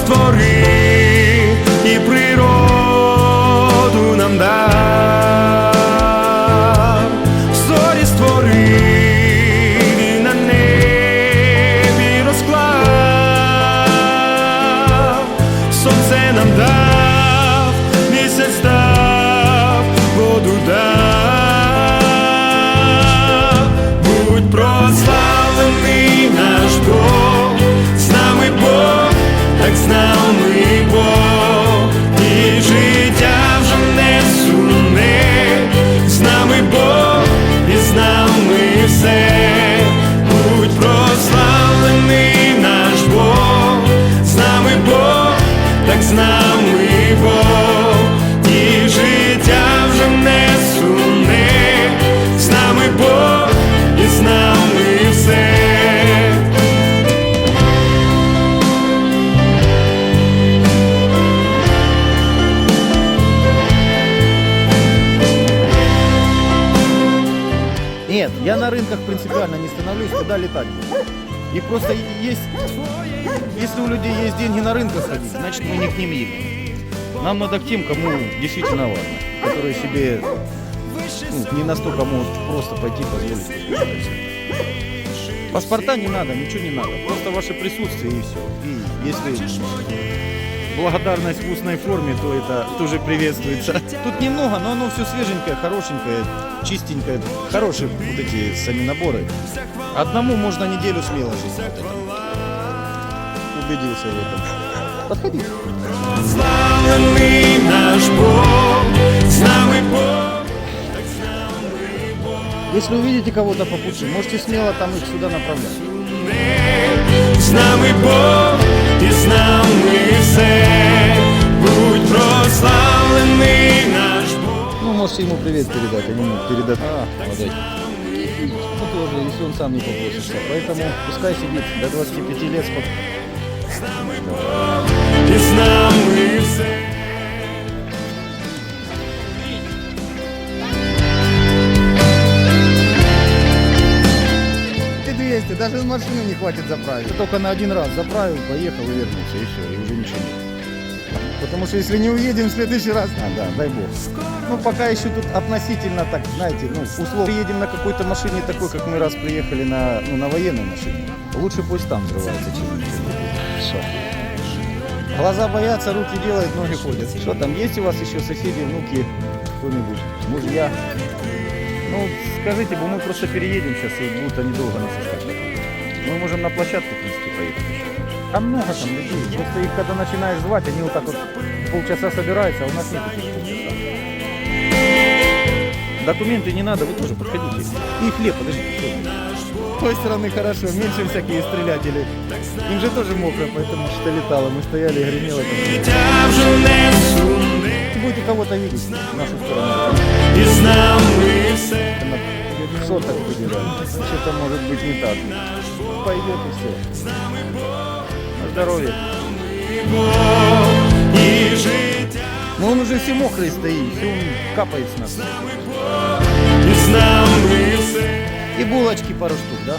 створив. Нет, я на рынках принципиально не становлюсь, куда летать буду. И просто есть, если у людей есть деньги на рынках ходить, значит мы не к ним едем. Нам надо к тем, кому действительно важно, которые себе ну, не настолько могут просто пойти позволить. Паспорта не надо, ничего не надо, просто ваше присутствие и все. И если благодарность в устной форме, то это тоже приветствуется. Тут немного, но оно все свеженькое, хорошенькое, чистенькое. Хорошие вот эти сами наборы. Одному можно неделю смело жить. Вот это. Убедился в этом. Подходите. Славлений наш Бог, нами Бог. Если увидите кого-то по пути, можете смело там их сюда направлять. З нами Бог, і з нами все. Будь прославлений наш Бог. Ну, можете ему привет передать, они ему передадут. А, подойди. Ну, тоже, если он сам не попросится. Поэтому пускай сидит до 25 лет спокойно. І з нами даже машину не хватит заправить. Только на один раз заправил, поехал и вернулся, и все, и уже ничего нет. Потому что если не уедем в следующий раз, а, да, дай бог. Ну, пока еще тут относительно так, знаете, ну, условно, едем на какой-то машине такой, как мы раз приехали на, ну, на военной машине. Лучше пусть там взрывается, чем Всё. Глаза боятся, руки делают, ноги ходят. Что там, есть у вас еще соседи, внуки, кто-нибудь, мужья? Ну, скажите, бы мы просто переедем сейчас, и будут они долго нас искать. Можем на площадку, в принципе, поехать. Там много там людей. Просто их, когда начинаешь звать, они вот так вот полчаса собираются, а у нас нет этих полчаса. Документы не надо, вы тоже подходите. И хлеб, подождите. стой. С той стороны хорошо, меньше всякие стрелятели. Им же тоже мокро, поэтому что летало. Мы стояли и гремело. там. Будете кого-то видеть в нашу сторону. все. Она соток выделяет. Что-то может быть не так. Пойдет и все. На здоровье. Життя, Ну он уже все мокрый стоит, все он капает с нас. И булочки пару штук, да? О.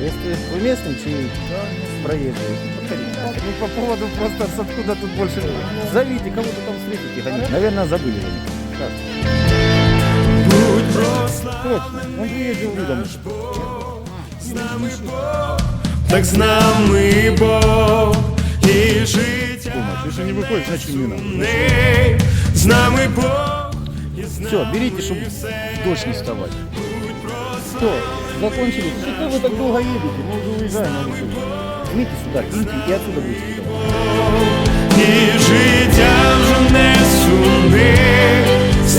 Если вы местный, чи проезжий. Ну, по поводу просто откуда тут больше... Зовите, кого-то там встретите, гоните. Наверное, забыли. Так. Точно, он ездил видом. Так з нами Бог і життя если не выходит, значит не надо. не з нами Бог Все, берите, чтобы дождь не вставать. Все, закончили. Что вы так долго едете? Мы уже уезжаем. А Жмите сюда, идите и отсюда будете. І життя не сюди, з